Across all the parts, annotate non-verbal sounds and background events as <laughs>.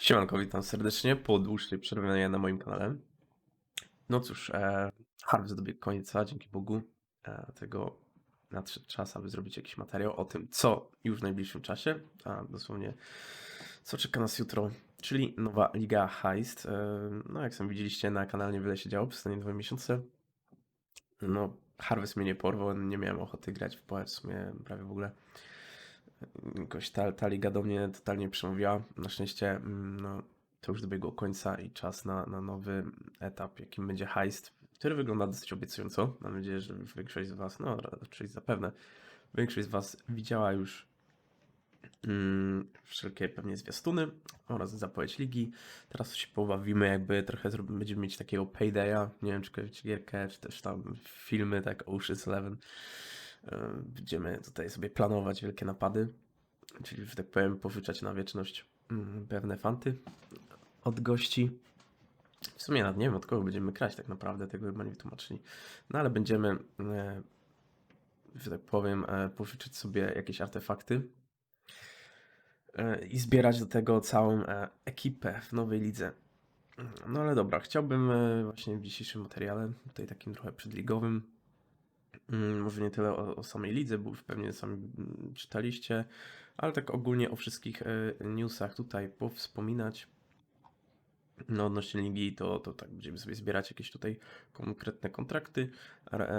Siemanko, witam serdecznie po dłuższej przerwie na moim kanale. No cóż, e, Harvest dobiegł końca, dzięki Bogu. E, tego nadszedł czas, aby zrobić jakiś materiał o tym, co już w najbliższym czasie, a dosłownie co czeka nas jutro, czyli nowa Liga Heist. E, no jak sami widzieliście na kanale niewiele się działo przez ostatnie dwa miesiące. No, Harvest mnie nie porwał, nie miałem ochoty grać w PoE w sumie prawie w ogóle jakoś ta, ta liga do mnie totalnie przemówiła. Na szczęście mm, no, to już dobiegło końca i czas na, na nowy etap, jakim będzie heist, który wygląda dosyć obiecująco. Mam nadzieję, że większość z Was, no raczej zapewne, większość z Was widziała już mm, wszelkie pewnie zwiastuny oraz zapowiedź ligi. Teraz się pobawimy, jakby trochę zrobimy, będziemy mieć takiego paydaya, nie wiem czy kojarzycie gierkę, czy też tam filmy, tak Ocean's Eleven. E, Będziemy tutaj sobie planować wielkie napady, czyli, że tak powiem, pożyczać na wieczność mm, pewne fanty od gości. W sumie nawet nie wiem, od kogo będziemy kraść tak naprawdę, tego chyba nie wytłumaczyli. No ale będziemy, e, że tak powiem, e, pożyczyć sobie jakieś artefakty i zbierać do tego całą ekipę w nowej lidze. No ale dobra, chciałbym właśnie w dzisiejszym materiale, tutaj takim trochę przedligowym, Może nie tyle o, o samej lidze, bo pewnie sami mm, czytaliście, ale tak ogólnie o wszystkich e, newsach tutaj powspominać. No odnośnie ligi to, to tak będziemy sobie zbierać jakieś tutaj konkretne kontrakty,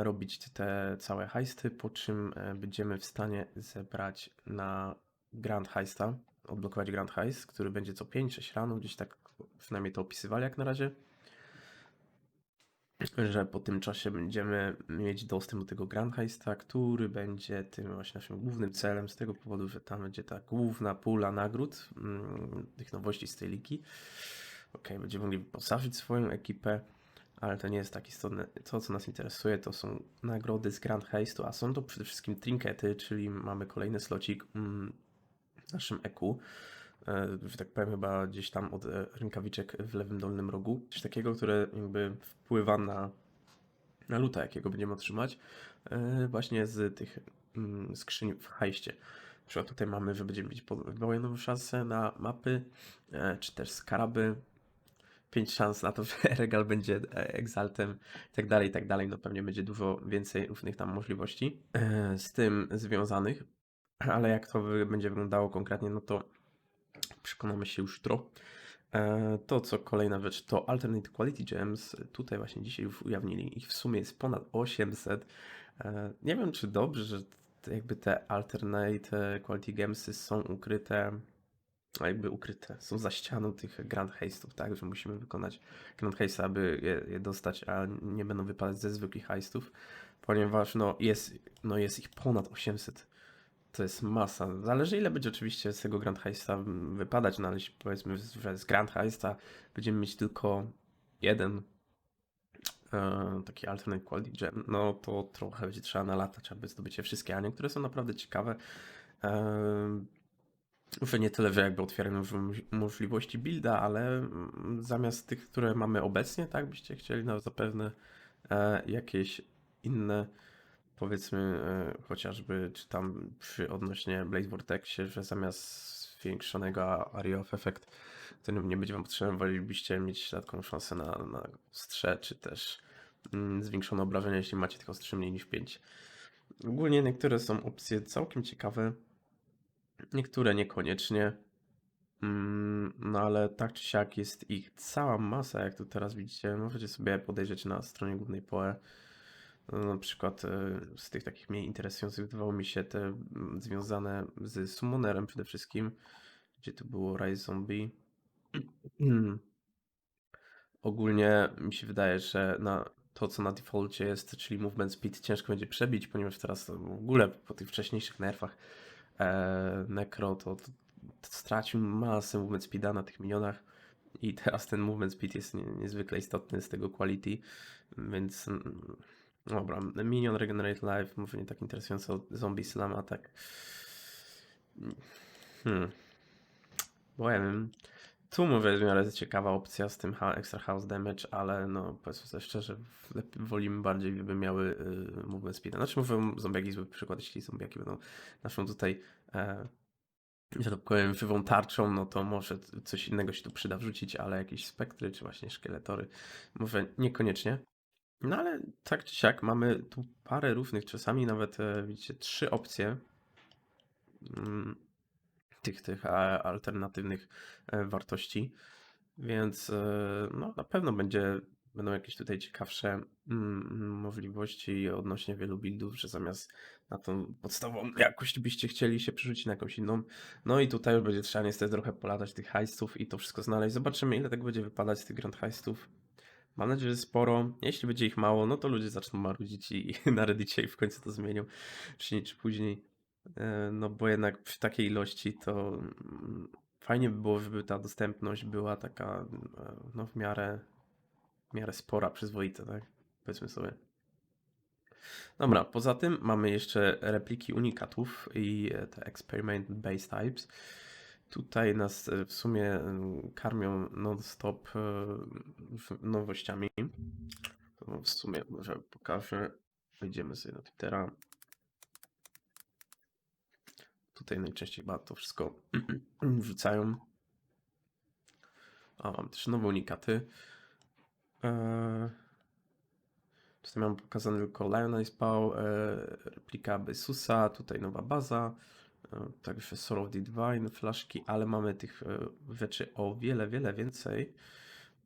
robić te całe heisty, po czym e, będziemy w stanie zebrać na Grand Heista, odblokować Grand Heist, który będzie co 5-6 rano, gdzieś tak przynajmniej to opisywali jak na razie że po tym czasie będziemy mieć dostęp do tego Grand Heista, który będzie tym właśnie naszym głównym celem, z tego powodu, że tam będzie ta główna pula nagród, mm, tych nowości z tej ligi. Ok, będziemy mogli wyposażyć swoją ekipę, ale to nie jest tak istotne. To, co nas interesuje, to są nagrody z Grand Heistu, a są to przede wszystkim trinkety, czyli mamy kolejny slocik mm, w naszym EQ że tak powiem, chyba gdzieś tam od e, rękawiczek w lewym dolnym rogu. Coś takiego, które jakby wpływa na, na luta, jakiego będziemy otrzymać, e, właśnie z tych mm, skrzyń w hajście. Na przykład tutaj mamy, że będziemy mieć podwojone szanse na mapy, e, czy też skaraby. 5 szans na to, <laughs> że regal będzie e, exaltem i tak dalej, i tak dalej. No pewnie będzie dużo więcej różnych tam możliwości e, z tym związanych. Ale jak to będzie wyglądało konkretnie, no to przekonamy się już jutro. E, To, co kolejna rzecz, to Alternate Quality Gems. Tutaj właśnie dzisiaj ujawnili. Ich w sumie jest ponad 800. E, Nie wiem, czy dobrze, że jakby te Alternate Quality Gemsy są ukryte, jakby ukryte, są za ścianą tych Grand Heistów, tak? Że musimy wykonać Grand Heist, aby je, je dostać, a nie będą wypadać ze zwykłych heistów, ponieważ no jest, no jest ich ponad 800. To jest masa. Zależy ile będzie oczywiście z tego Grand Heista wypadać, no ale jeśli powiedzmy, że z Grand Heista będziemy mieć tylko jeden e, taki alternate quality gem, no to trochę będzie trzeba nalatać, aby zdobyć je wszystkie, a niektóre są naprawdę ciekawe. E, że nie tyle, że jakby otwierają możliwości builda, ale mm, zamiast tych, które mamy obecnie, tak byście chcieli no, zapewne e, jakieś inne powiedzmy e, chociażby, czy tam przy odnośnie Blaze Vortexie, że zamiast zwiększonego Area of Effect, to nie, będzie wam potrzebne, wolelibyście mieć dodatkową szansę na, na ostrze, czy też mm, zwiększone obrażenia, jeśli macie tych ostrzy mniej niż 5. Ogólnie niektóre są opcje całkiem ciekawe, niektóre niekoniecznie. Mm, No ale tak czy siak jest ich cała masa, jak tu teraz widzicie. Możecie sobie podejrzeć na stronie głównej PoE. Na przykład e, z tych takich mniej interesujących wydawało mi się te mm, związane z Summonerem przede wszystkim, gdzie tu było Rise Zombie. <clears throat> Ogólnie mi się wydaje, że na to, co na defaulcie jest, czyli movement speed, ciężko będzie przebić, ponieważ teraz to w ogóle po tych wcześniejszych nerfach e, Necro to, to, to stracił masę movement speeda na tych minionach i teraz ten movement speed jest nie, niezwykle istotny z tego quality, więc mm, dobra, minion regenerate life, może nie tak interesująco, zombie slam attack. Hmm. Bo ja wiem, tu jest w miarę ciekawa opcja z tym extra house damage, ale no powiedzmy sobie szczerze, wolimy bardziej, gdyby miały y, movement speed. Znaczy mówię, zombiaki zły przykład, jeśli zombiaki będą naszą tutaj e, że tak powiem, żywą tarczą, no to może coś innego się tu przyda wrzucić, ale jakieś spektry czy właśnie szkieletory może niekoniecznie. No ale tak czy siak mamy tu parę różnych, czasami nawet e, widzicie trzy opcje mm, tych, tych alternatywnych e, wartości, więc e, no, na pewno będzie, będą jakieś tutaj ciekawsze mm, możliwości odnośnie wielu buildów, że zamiast na tą podstawową jakość byście chcieli się przerzucić na jakąś inną. No i tutaj już będzie trzeba niestety trochę polatać tych heistów i to wszystko znaleźć. Zobaczymy ile tak będzie wypadać z tych grand heistów. Mam nadzieję, że sporo. Jeśli będzie ich mało, no to ludzie zaczną marudzić i na Reddicie i w końcu to zmienią, wcześniej czy później. E, No bo jednak przy takiej ilości to mm, fajnie by było, żeby ta dostępność była taka e, no w miarę, w miarę spora, przyzwoita, tak? Powiedzmy sobie. Dobra, poza tym mamy jeszcze repliki unikatów i e, te experiment base types. Tutaj nas e, w sumie karmią non-stop e, nowościami. To w sumie może pokażę. Wejdziemy sobie na Twittera. Tutaj najczęściej chyba to wszystko <clears throat> wrzucają. A mam też nowe unikaty. Eee, Tutaj mam pokazane tylko Lionize Pał, e, replika Besusa, tutaj nowa baza, także Soul Divine, flaszki, ale mamy tych e, rzeczy o wiele, wiele więcej.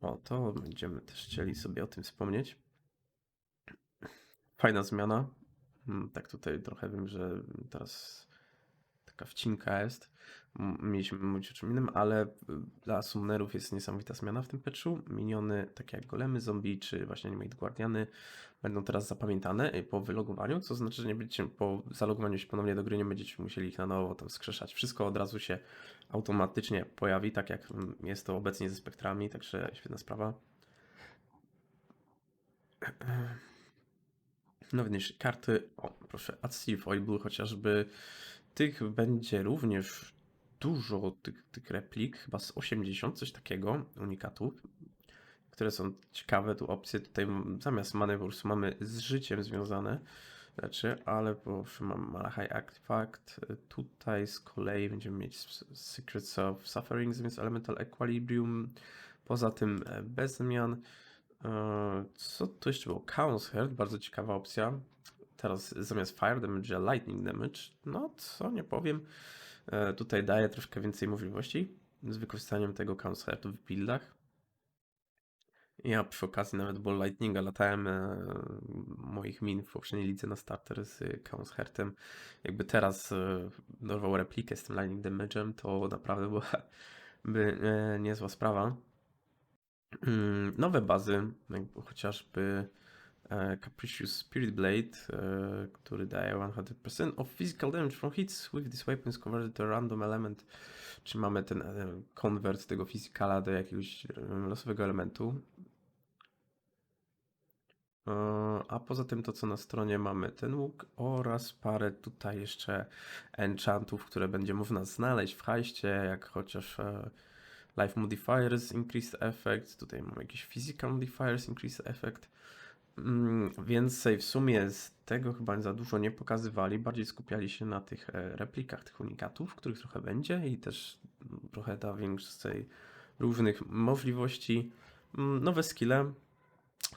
O, to będziemy też chcieli sobie o tym wspomnieć. Fajna zmiana. Mm, Tak tutaj trochę wiem, że teraz taka wcinka jest. Mieliśmy mówić o czym innym, ale y, dla summonerów jest niesamowita zmiana w tym patchu. Miniony, takie jak golemy, zombie czy właśnie animate guardiany będą teraz zapamiętane y, po wylogowaniu, co znaczy, że nie będziecie po zalogowaniu się ponownie do gry, nie będziecie musieli ich na nowo tam skrzeszać. Wszystko od razu się automatycznie pojawi, tak jak mm, jest to obecnie ze spektrami, także świetna sprawa. <clears throat> No również karty, o proszę, Adsea Foible chociażby, tych będzie również dużo tych, tych replik, chyba z 80, coś takiego, unikatów, które są ciekawe, tu opcje tutaj zamiast prostu mamy z życiem związane rzeczy, ale proszę, mam Malachai Artifact, y, tutaj z kolei będziemy mieć Secrets of Suffering zamiast Elemental Equilibrium, poza tym e, bez zmian, E, Co tu jeszcze było? Heart, bardzo ciekawa opcja. Teraz zamiast Fire Damage, Lightning Damage. No, co nie powiem. E, Tutaj daje troszkę więcej możliwości z wykorzystaniem tego Heartu w buildach. Ja przy okazji nawet Ball Lightninga latałem e, moich min w poprzedniej lidze na starter z Chaos Heartem. Jakby teraz e, dorwał replikę z tym Lightning Damage'em, to naprawdę byłaby <laughs> e, niezła sprawa. Mm, Nowe bazy, chociażby Capricious Spirit Blade, e, który daje 100% of physical damage from hits with this weapon is converted to a random element. Czy mamy ten e, konwert tego physicala do jakiegoś e, losowego elementu. E, A poza tym to, co na stronie mamy ten łuk oraz parę tutaj jeszcze enchantów, które będzie można znaleźć w hajście, jak chociaż e, Life Modifiers Increased Effect, tutaj mamy jakieś Physical Modifiers Increased Effect. Mm, Więcej w sumie z tego chyba za dużo nie pokazywali, bardziej skupiali się na tych e, replikach, tych unikatów, których trochę będzie i też mm, trochę da więcej różnych możliwości. Mm, Nowe skille,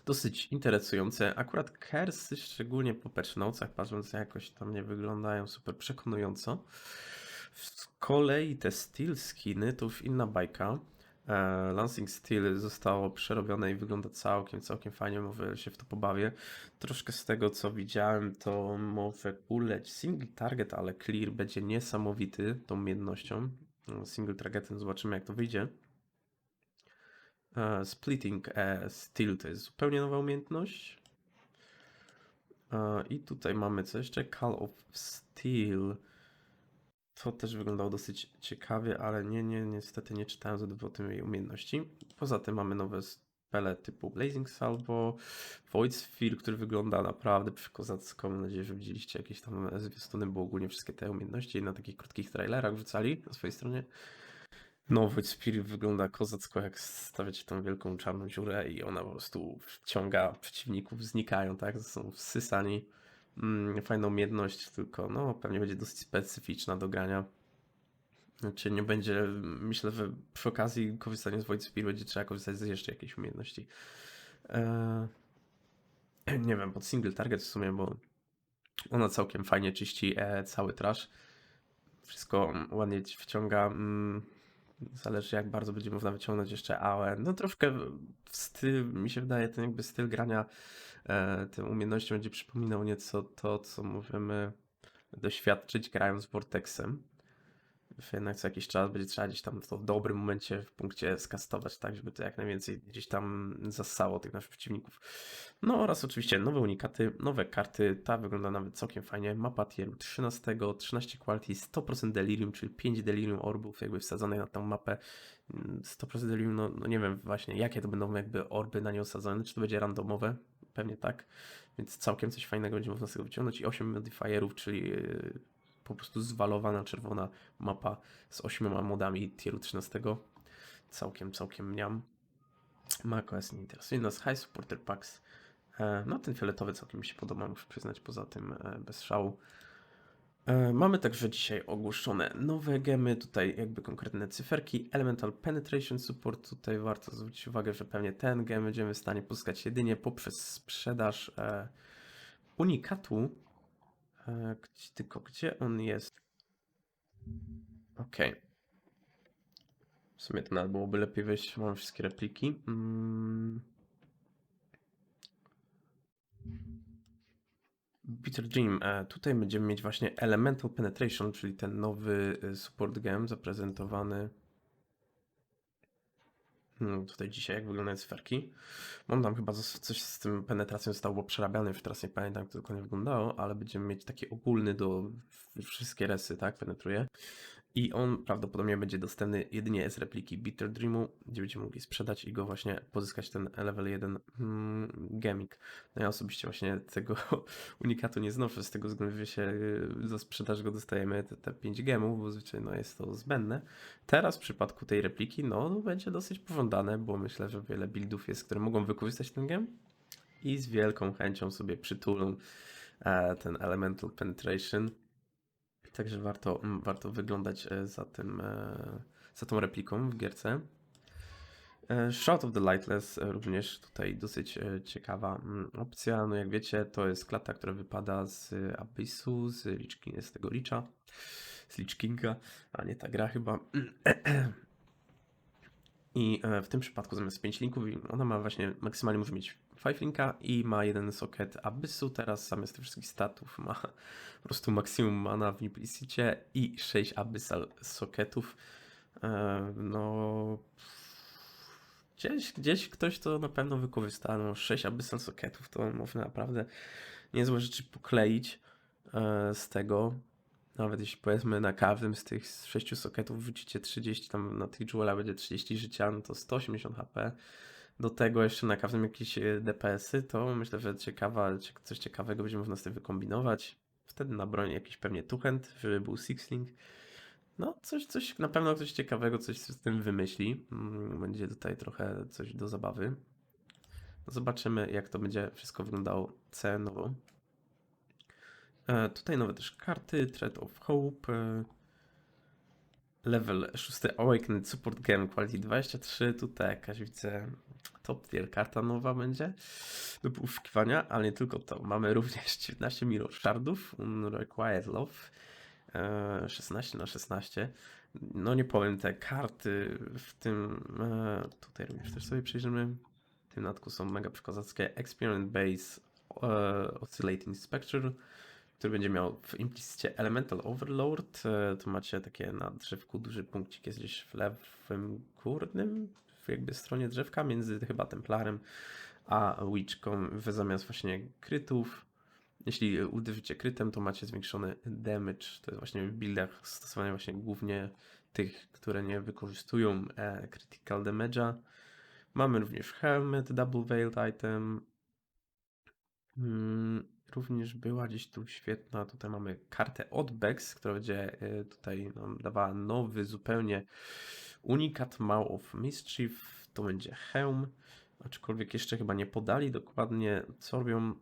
dosyć interesujące. Akurat Kersy, szczególnie po patch notesach, patrząc jakoś tam nie wyglądają super przekonująco. Z kolei te Steel skiny to już inna bajka. E, Lansing Steel zostało przerobione i wygląda całkiem, całkiem fajnie, może się w to pobawię. Troszkę z tego co widziałem, to może uleć single target, ale clear będzie niesamowity tą umiejętnością. E, Single targetem zobaczymy jak to wyjdzie. E, Splitting e, Steel to jest zupełnie nowa umiejętność. I tutaj mamy co jeszcze? Call of Steel. To też wyglądało dosyć ciekawie, ale nie, nie, niestety nie czytałem za o tej umiejętności. Poza tym mamy nowe spele typu Blazing Salvo, Void Sphere, który wygląda naprawdę przekozacko. Mam nadzieję, że widzieliście jakieś tam zwiastuny, bo ogólnie wszystkie te umiejętności na takich krótkich trailerach wrzucali na swojej stronie. No, Void Spirit wygląda kozacko, jak stawiacie tą wielką czarną dziurę i ona po prostu wciąga przeciwników, znikają, tak? Są wsysani. Mm, fajna umiejętność, tylko no pewnie będzie dosyć specyficzna do grania. Znaczy nie będzie, myślę, że przy okazji korzystania z Void będzie trzeba korzystać z jeszcze jakiejś umiejętności. Eee, <clears throat> nie wiem, pod single target w sumie, bo ona całkiem fajnie czyści e, cały trash. Wszystko ładnie ci wciąga. Mm, zależy jak bardzo będzie można wyciągnąć jeszcze AOE. No troszkę styl, mi się wydaje, ten jakby styl grania e, tym umiejętnością będzie przypominał nieco to, co możemy doświadczyć grając Vortexem. Jednak co jakiś czas będzie trzeba gdzieś tam to w dobrym momencie w punkcie skastować, tak, żeby to jak najwięcej gdzieś tam zassało tych naszych przeciwników. No oraz oczywiście nowe unikaty, nowe karty, ta wygląda nawet całkiem fajnie. Mapa tieru 13, 13 quality, 100% delirium, czyli 5 delirium orbów jakby wsadzonych na tą mapę. 100% delirium, no, no nie wiem właśnie jakie to będą jakby orby na nie osadzone, czy to będzie randomowe, pewnie tak, więc całkiem coś fajnego będzie można z tego wyciągnąć i 8 modifierów, czyli po prostu zwalowana czerwona mapa z 8 modami tieru 13. Całkiem, całkiem mniam. macOS nie interesuje nas. High Supporter Packs. E, No ten fioletowy całkiem mi się podoba, muszę przyznać, poza tym e, bez szału. E, Mamy także dzisiaj ogłoszone nowe gemy, tutaj jakby konkretne cyferki. Elemental Penetration Support, tutaj warto zwrócić uwagę, że pewnie ten gem będziemy w stanie pozyskać jedynie poprzez sprzedaż unikatu. E, gdzie, tylko gdzie on jest? Okej. W sumie to nawet byłoby lepiej wejść, mam wszystkie repliki. Mm. Bitter Dream. E, tutaj będziemy mieć właśnie Elemental Penetration, czyli ten nowy e, support gem zaprezentowany. Hmm, tutaj dzisiaj jak wyglądają cyferki. Mam tam chyba coś z tym penetracją zostało przerabiane, już teraz nie pamiętam jak to dokładnie wyglądało, ale będziemy mieć taki ogólny do wszystkie resy, tak, penetruje. I on prawdopodobnie będzie dostępny jedynie z repliki Bitter Dreamu, gdzie będziemy mogli sprzedać i go właśnie pozyskać ten level 1 mm, gemik. No ja osobiście właśnie tego <laughs> unikatu nie znoszę z tego względu, że się y, za sprzedaż go dostajemy te, te 5 gemów, bo zwyczajnie no, jest to zbędne. Teraz w przypadku tej repliki, no będzie dosyć pożądane, bo myślę, że wiele buildów jest, które mogą wykorzystać ten gem i z wielką chęcią sobie przytulą e, ten Elemental Penetration. Także warto, mm, warto wyglądać e, za tym, e, za tą repliką w gierce. E, Shroud of the Lightless również tutaj dosyć ciekawa mm, opcja. No jak wiecie, to jest klata, która wypada z Abyssu, z, Lich King, z tego Licha, z Lich Kinga, a nie ta gra chyba. <clears throat> I e, w tym przypadku zamiast 5 linków, ona ma właśnie maksymalnie może mieć 5 linka i ma jeden socket Abyssu. Teraz zamiast tych wszystkich statów ma po prostu maksimum mana w Implicicie i 6 Abyssal socketów. E, No. Gdzieś, gdzieś ktoś to na pewno wykorzysta. No, 6 Abyssal socketów to można naprawdę niezłe rzeczy pokleić e, z tego. Nawet jeśli powiedzmy na każdym z tych 6 soketów wrzucicie 30, tam na tych jewelach będzie 30 życia, no to 180 HP. Do tego jeszcze na każdym jakieś e, DPS-y, to myślę, że ciekawa, cie- coś ciekawego będzie można z tym wykombinować. Wtedy na broń jakiś pewnie tuchent, żeby był sixling. No, coś, coś, na pewno coś ciekawego, coś z tym wymyśli. Mm, Będzie tutaj trochę coś do zabawy. Zobaczymy, jak to będzie wszystko wyglądało cenowo. E, tutaj nowe też karty, Thread of Hope, e, level 6 Awakened Support Game Quality 23, tutaj jakaś widzę top tier karta nowa będzie do poszukiwania, ale nie tylko to, mamy również 19 Mirror Shardów, Unrequited Love, e, 16 na 16 no nie powiem, te karty w tym, e, tutaj również też sobie przejrzymy, w tym natku są mega przikozackie, Experiment Base e, Oscillating Spectre, który będzie miał w implicicie Elemental Overload. e, To macie takie na drzewku duży punkcik jest gdzieś w lewym górnym, jakby stronie drzewka, między chyba Templarem a Witchką, wy zamiast właśnie krytów. Jeśli uderzycie krytem, to macie zwiększony damage. To jest właśnie w buildach stosowane właśnie głównie tych, które nie wykorzystują e, critical damage'a. Mamy również helmet, double veiled item, Mm, Również była gdzieś tu świetna, tutaj mamy kartę od Bex, która będzie e, tutaj nam dawała nowy zupełnie unikat Maw of Mischief, to będzie hełm, aczkolwiek jeszcze chyba nie podali dokładnie co robią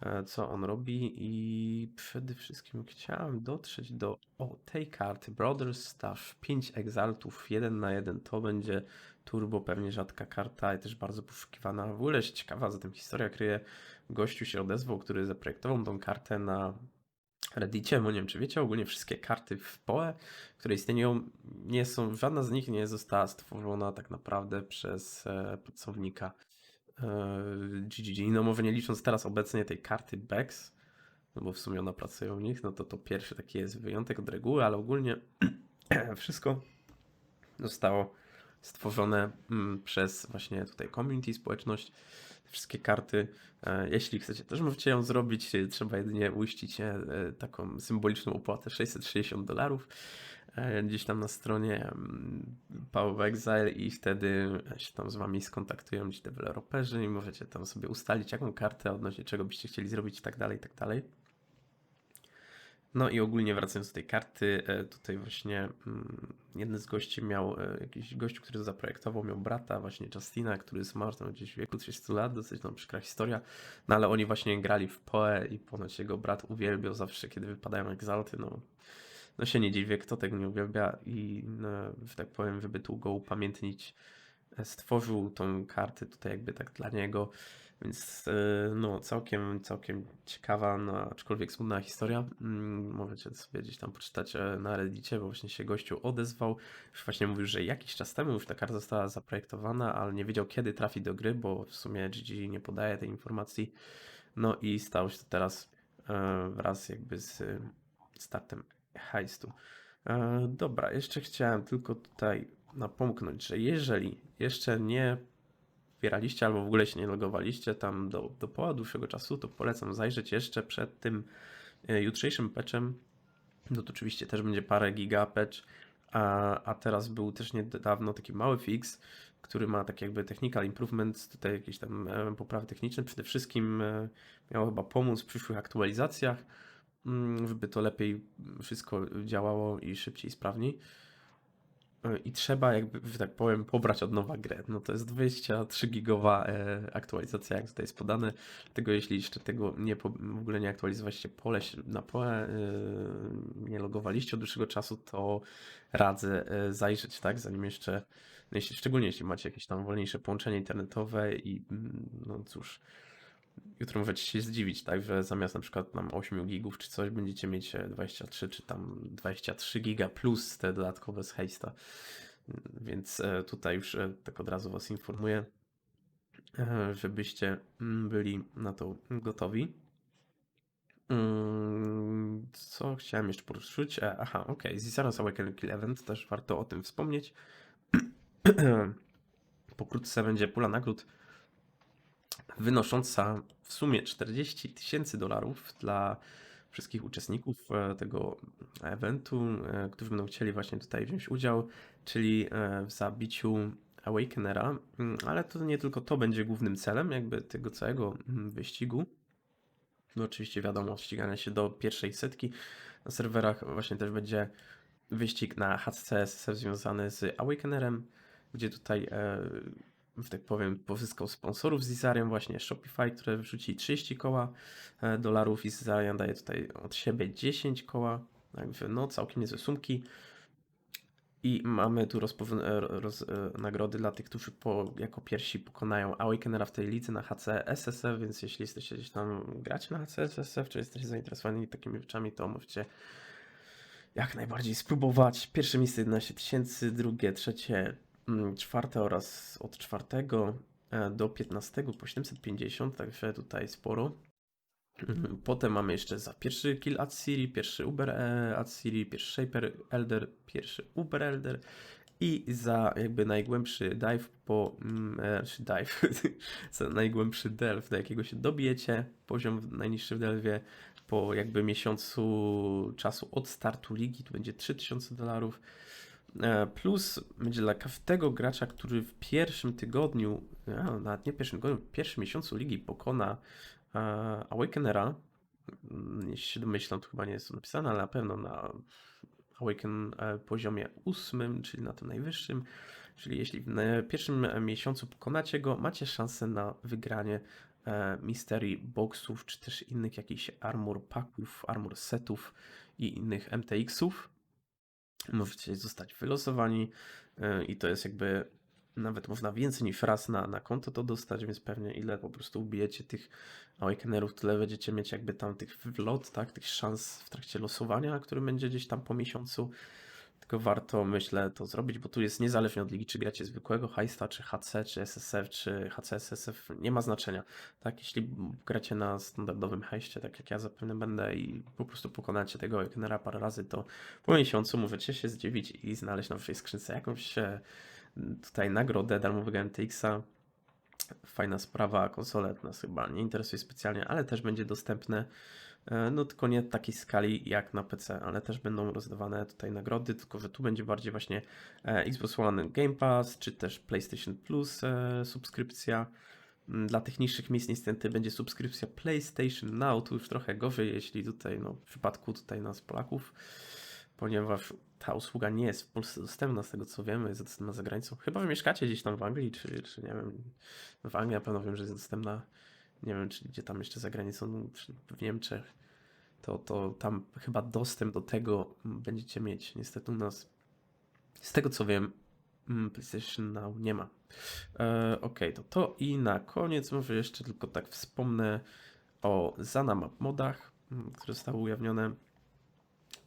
e, co on robi. I przede wszystkim chciałem dotrzeć do o, tej karty. Brothers Staff 5 Exaltów 1 na 1 to będzie turbo pewnie rzadka karta i też bardzo poszukiwana. W ogóle ciekawa, za tym historia. Kryje. Gościu się odezwał, który zaprojektował tą kartę na Reddicie, bo nie wiem czy wiecie, ogólnie wszystkie karty w PoE, które istnieją, nie są, żadna z nich nie została stworzona tak naprawdę przez e, pracownika e, GGG. No może nie licząc teraz obecnie tej karty Bex, no bo w sumie ona pracuje u nich, no to to pierwszy taki jest wyjątek od reguły, ale ogólnie <clears throat> wszystko zostało stworzone mm, przez właśnie tutaj community, społeczność wszystkie karty. E, jeśli chcecie, też możecie ją zrobić. E, trzeba jedynie uiścić e, taką symboliczną opłatę 660 dolarów gdzieś tam na stronie mm, Power of Exile i wtedy się tam z wami skontaktują ci deweloperzy i możecie tam sobie ustalić jaką kartę odnośnie czego byście chcieli zrobić i tak dalej, i tak dalej. No i ogólnie wracając do tej karty, e, tutaj właśnie mm, jeden z gości miał, e, jakiś gość, który to zaprojektował, miał brata właśnie Justina, który zmarł tam gdzieś w wieku 30 lat, dosyć tam przykra historia, no ale oni właśnie grali w Poe i ponoć jego brat uwielbiał zawsze, kiedy wypadają egzalty, no, no się nie dziwię, kto tego nie uwielbia i no, tak powiem, żeby tu go upamiętnić, e, stworzył tą kartę tutaj jakby tak dla niego, więc e, no, całkiem, całkiem ciekawa, no, aczkolwiek smutna historia. Mm, możecie sobie gdzieś tam poczytać e, na Reddicie, bo właśnie się gościu odezwał. Już właśnie mówił, że jakiś czas temu już ta karta została zaprojektowana, ale nie wiedział kiedy trafi do gry, bo w sumie GG nie podaje tej informacji. No i stało się to teraz e, wraz jakby z startem heistu. Dobra, jeszcze chciałem tylko tutaj napomknąć, że jeżeli jeszcze nie wspieraliście albo w ogóle się nie logowaliście tam do, do poła dłuższego czasu, to polecam zajrzeć jeszcze przed tym e, jutrzejszym patchem. No to oczywiście też będzie parę giga patch, a, a teraz był też niedawno taki mały fix, który ma tak jakby technical improvements, tutaj jakieś tam e, poprawy techniczne. Przede wszystkim e, miało chyba pomóc w przyszłych aktualizacjach, mm, żeby to lepiej wszystko działało i szybciej, sprawniej. E, i trzeba jakby, tak powiem, pobrać od nowa grę. No to jest 23 gigowa e, aktualizacja, jak tutaj jest podane. Dlatego jeśli jeszcze tego nie, w ogóle nie aktualizowaliście pole na pole, e, nie logowaliście od dłuższego czasu, to radzę zajrzeć, tak, zanim jeszcze, jeśli, szczególnie jeśli macie jakieś tam wolniejsze połączenie internetowe i mm, no cóż, jutro możecie się zdziwić, tak, że zamiast na przykład nam 8 gigów czy coś, będziecie mieć 23 czy tam 23 giga plus te dodatkowe z Heista. Więc e, tutaj już e, tak od razu Was informuję, e, żebyście mm, byli na to gotowi. Mm, co chciałem jeszcze poruszyć? Aha, ok. Zisara's Awakening Event, też warto o tym wspomnieć. <clears throat> Pokrótce będzie pula nagród wynosząca w sumie 40 tysięcy dolarów dla wszystkich uczestników e, tego eventu, e, którzy będą chcieli właśnie tutaj wziąć udział, czyli e, w zabiciu Awakenera, mm, ale to nie tylko to będzie głównym celem jakby tego całego mm, wyścigu. No oczywiście wiadomo, ścigania się do pierwszej setki. Na serwerach właśnie też będzie wyścig na HCS związany z Awakenerem, gdzie tutaj tak powiem, pozyskał sponsorów z Izarium, właśnie Shopify, które wrzuci 30 koła e, dolarów i Izarian daje tutaj od siebie 10 koła, no całkiem niezłe sumki. I mamy tu roz, roz, e, nagrody dla tych, którzy po, jako pierwsi pokonają Awakenera w tej lidze na HC SSF, więc jeśli jesteście gdzieś tam grać na HC SSF, czy jesteście zainteresowani takimi rzeczami, to możecie jak najbardziej spróbować. Pierwsze miejsce 11 tysięcy, drugie, trzecie czwarte oraz od czwartego e, do 15 po 750, także tutaj sporo. Mhm, potem mamy jeszcze za pierwszy kill at Siri, pierwszy Uber e, at Siri, pierwszy Shaper Elder, pierwszy Uber Elder i za jakby najgłębszy dive po, mm, e, czy dive, <laughs> za najgłębszy delve, do jakiego się dobijecie, poziom najniższy w delwie po jakby miesiącu czasu od startu ligi, tu będzie 3000 dolarów. E, plus będzie dla każdego gracza, który w pierwszym tygodniu, no, nawet nie pierwszym tygodniu, w pierwszym miesiącu ligi pokona e, Awakenera, mm, jeśli się domyślam, to chyba nie jest to napisane, ale na pewno na Awaken e, poziomie ósmym, czyli na tym najwyższym. Czyli jeśli w pierwszym miesiącu pokonacie go, macie szansę na wygranie e, mystery boxów, czy też innych jakichś armor packów, armor setów i innych MTX-ów. Możecie zostać wylosowani e, i to jest jakby nawet można więcej niż raz na, na konto to dostać, więc pewnie ile po prostu ubijecie tych Awakenerów, tyle będziecie mieć jakby tam tych wlot, tak, tych szans w trakcie losowania, który będzie gdzieś tam po miesiącu. Tylko warto, myślę, to zrobić, bo tu jest niezależnie od ligi, czy gracie zwykłego Heista, czy HC, czy SSF, czy HCSSF, nie ma znaczenia. Tak, jeśli gracie na standardowym hejście, tak jak ja zapewne będę i po prostu pokonacie tego Awakenera parę razy, to po miesiącu możecie się zdziwić i znaleźć na waszej skrzynce jakąś e, tutaj nagrodę darmowego MTX-a. Fajna sprawa, konsolę nas chyba nie interesuje specjalnie, ale też będzie dostępne, no tylko nie takiej skali jak na PC, ale też będą rozdawane tutaj nagrody, tylko że tu będzie bardziej właśnie e, Xbox One Game Pass, czy też PlayStation Plus e, subskrypcja. Mm, Dla tych niższych miejsc niestety będzie subskrypcja PlayStation Now, tu już trochę gorzej, jeśli tutaj, no w przypadku tutaj nas Polaków, ponieważ ta usługa nie jest w Polsce dostępna, z tego co wiemy, jest dostępna za granicą. Chyba, że mieszkacie gdzieś tam w Anglii, czy, czy nie wiem, w Anglii na pewno wiem, że jest dostępna, nie wiem, czy gdzie tam jeszcze za granicą, czy w Niemczech, to, to tam chyba dostęp do tego mm, będziecie mieć. Niestety u nas, z tego co wiem, mm, PlayStation Now nie ma. E, ok, to to i na koniec może jeszcze tylko tak wspomnę o Zanamap modach, mm, które zostały ujawnione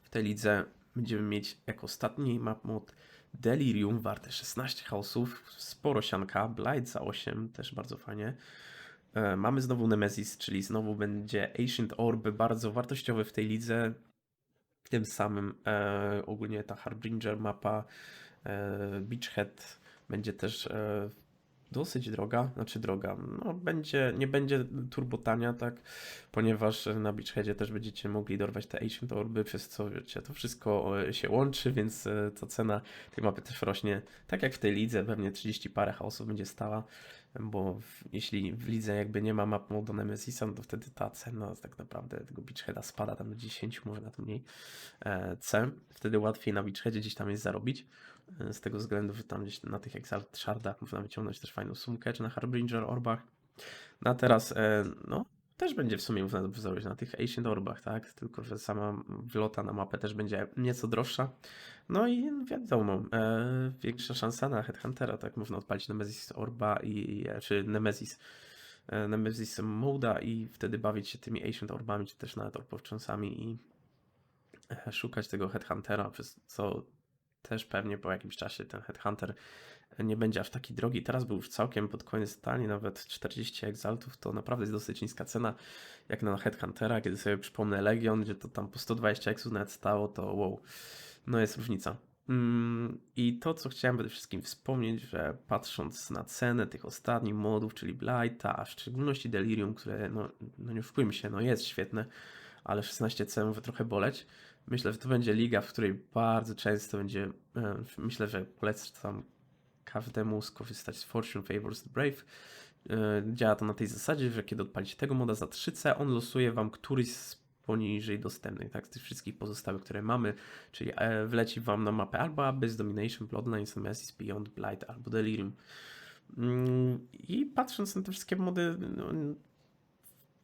w tej lidze. Będziemy mieć jako ostatni map mod Delirium warte 16 chaosów, sporo sianka, Blight za 8, też bardzo fajnie. E, Mamy znowu Nemesis, czyli znowu będzie Ancient Orb, bardzo wartościowy w tej lidze. Tym samym e, ogólnie ta Harbinger mapa, e, Beachhead będzie też e, dosyć droga, znaczy droga, no będzie, nie będzie turbotania, tak, ponieważ na Beachheadzie też będziecie mogli dorwać te Ancient Orby, przez co wiecie, to wszystko e, się łączy, więc e, ta cena tej mapy też rośnie, tak jak w tej lidze, pewnie 30 parę chaosów będzie stała, bo w, jeśli w lidze jakby nie ma map modu Nemesisa, to wtedy ta cena tak naprawdę tego Beachheada spada tam do 10, może nawet mniej e, C, wtedy łatwiej na Beachheadzie gdzieś tam jest zarobić, e, z tego względu, że tam gdzieś na tych Exalt Shardach można wyciągnąć też fajną sumkę, czy na Harbinger Orbach. No a teraz, e, no, też będzie w sumie można zarobić na tych Ancient Orbach, tak? Tylko, że sama wylota na mapę też będzie nieco droższa. No i wiadomo, e, większa szansa na Headhuntera, tak? Można odpalić Nemesis Orba i, e, czy Nemesis, e, Nemesis Moda i wtedy bawić się tymi Ancient Orbami, czy też nawet Orpowcząsami i e, szukać tego Headhuntera, przez co też pewnie po jakimś czasie ten Headhunter nie będzie aż taki drogi. Teraz był już całkiem pod koniec tani, nawet 40 exaltów to naprawdę jest dosyć niska cena, jak na Headhuntera, kiedy sobie przypomnę Legion, gdzie to tam po 120 exów nawet stało, to wow, no jest różnica. Mm, I to, co chciałem przede wszystkim wspomnieć, że patrząc na cenę tych ostatnich modów, czyli Blighta, a w szczególności Delirium, które, no, no nie oszukujmy się, no jest świetne, ale 16 cen może trochę boleć. Myślę, że to będzie liga, w której bardzo często będzie, e, myślę, że polecam każdemu skorzystać z Fortune Favors the Brave. E, Działa to na tej zasadzie, że kiedy odpalicie tego moda za 3C, on losuje wam któryś z poniżej dostępnych, tak, z tych wszystkich pozostałych, które mamy, czyli e, wleci wam na mapę albo Abyss, Domination, Bloodlines, Nemesis, Beyond, Blight albo Delirium. Mm, I patrząc na te wszystkie mody, no,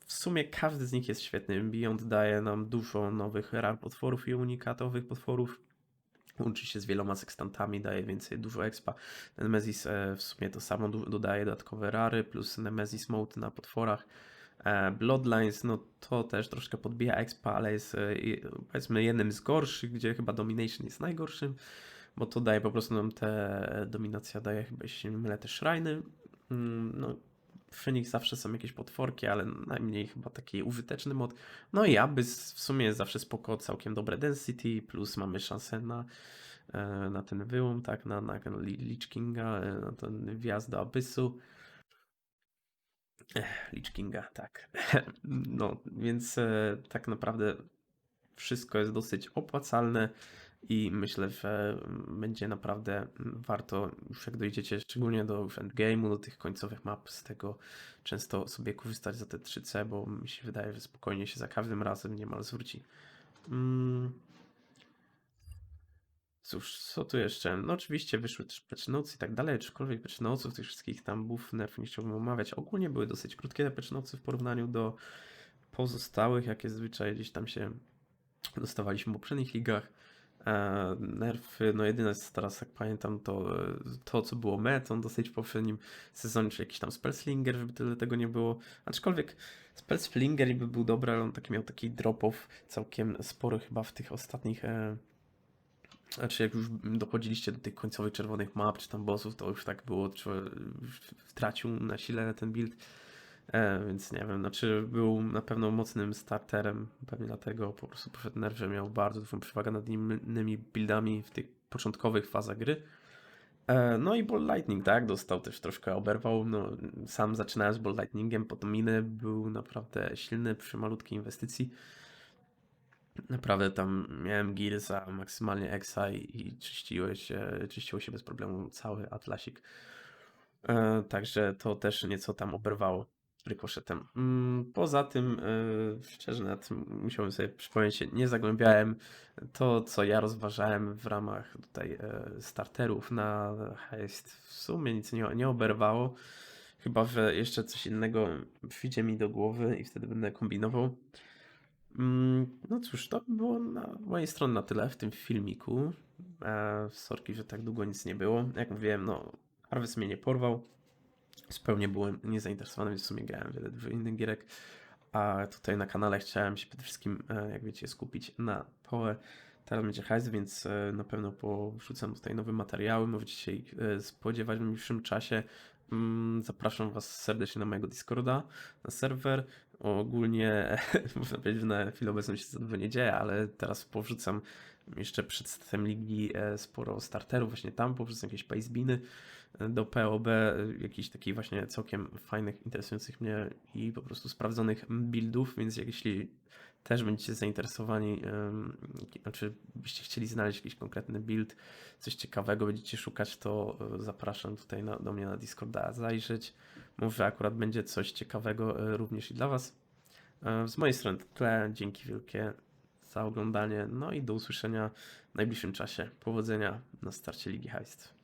w sumie każdy z nich jest świetny. Beyond daje nam dużo nowych rar potworów i unikatowych potworów. Łączy się z wieloma sekstantami, daje więcej, dużo expa. Nemesis e, w sumie to samo dodaje dodatkowe rary, plus Nemesis Mode na potworach. E, Bloodlines, no to też troszkę podbija expa, ale jest e, powiedzmy jednym z gorszych, gdzie chyba Domination jest najgorszym, bo to daje po prostu nam te, dominacja daje chyba, nie mylę, te shriny. Mm, No, przy nich zawsze są jakieś potworki, ale najmniej chyba taki użyteczny mod. No i Abyss w sumie jest zawsze spoko, całkiem dobre density, plus mamy szansę na, e, na ten wyłom, tak, na, na Li- Lich Kinga, e, na ten wjazd do Abyssu. Lich Kinga, tak. <laughs> No, więc e, tak naprawdę wszystko jest dosyć opłacalne i myślę, że będzie naprawdę warto, już jak dojdziecie szczególnie do endgame'u, do tych końcowych map, z tego często sobie korzystać za te 3C, bo mi się wydaje, że spokojnie się za każdym razem niemal zwróci. Mm. Cóż, co tu jeszcze? No oczywiście wyszły też patch i tak dalej, aczkolwiek patch notesów tych wszystkich tam buff, nerf nie chciałbym omawiać. Ogólnie były dosyć krótkie te patch w porównaniu do pozostałych, jakie zwyczaj gdzieś tam się dostawaliśmy w poprzednich ligach. E, Nerfy, no jedyne teraz jak pamiętam to e, to co było metą dosyć w poprzednim sezonie, czy jakiś tam Spellslinger, żeby tyle tego nie było. Aczkolwiek Spellslinger by był dobry, ale on taki miał taki drop-off całkiem spory chyba w tych ostatnich e, znaczy, jak już dochodziliście do tych końcowych czerwonych map, czy tam bossów, to już tak było, już tracił na sile ten build. E, więc nie wiem, znaczy był na pewno mocnym starterem, pewnie dlatego po prostu poszedł nerw, że miał bardzo dużą przewagę nad innymi buildami w tych początkowych fazach gry. E, no i Ball Lightning, tak, dostał też troszkę, oberwał, no sam zaczynałem z Ball Lightningiem, potem był naprawdę silny przy malutkiej inwestycji. Naprawdę tam miałem Gearsa, maksymalnie Exa i, i czyściło się, czyściło się bez problemu cały Atlasik. E, także to też nieco tam oberwało rykoszetem. Mm, Poza tym, e, szczerze nad tym musiałem sobie przypomnieć, nie zagłębiałem to, co ja rozważałem w ramach tutaj e, starterów na heist. W sumie nic nie, nie oberwało. Chyba, że jeszcze coś innego przyjdzie mi do głowy i wtedy będę kombinował. Mm, No cóż, to by było na mojej stronie na tyle w tym filmiku. E, sorki, że tak długo nic nie było. Jak mówiłem, no, Harvest mnie nie porwał. Zupełnie byłem niezainteresowany, więc w sumie grałem wiele innych gierek. A tutaj na kanale chciałem się przede wszystkim, e, jak wiecie, skupić na Poe. Teraz będzie hajs, więc e, na pewno powrzucam tutaj nowe materiały. Możecie się ich e, spodziewać w najbliższym czasie. Mm, Zapraszam Was serdecznie na mojego Discorda, na serwer. Ogólnie <laughs> można powiedzieć, na chwilę obecną się dużo nie dzieje, ale teraz powrzucam jeszcze przed startem ligi e, sporo starterów, właśnie tam powrzucam jakieś pacebiny e, do POB, e, jakichś takich właśnie całkiem fajnych, interesujących mnie i po prostu sprawdzonych buildów, więc jeśli też będziecie zainteresowani, znaczy byście chcieli znaleźć jakiś konkretny build, coś ciekawego będziecie szukać, to zapraszam tutaj na, do mnie na Discorda zajrzeć. Może akurat będzie coś ciekawego e, również i dla Was. E, Z mojej strony to tyle. Dzięki wielkie za oglądanie. No i do usłyszenia w najbliższym czasie. Powodzenia na starcie Ligi Heist.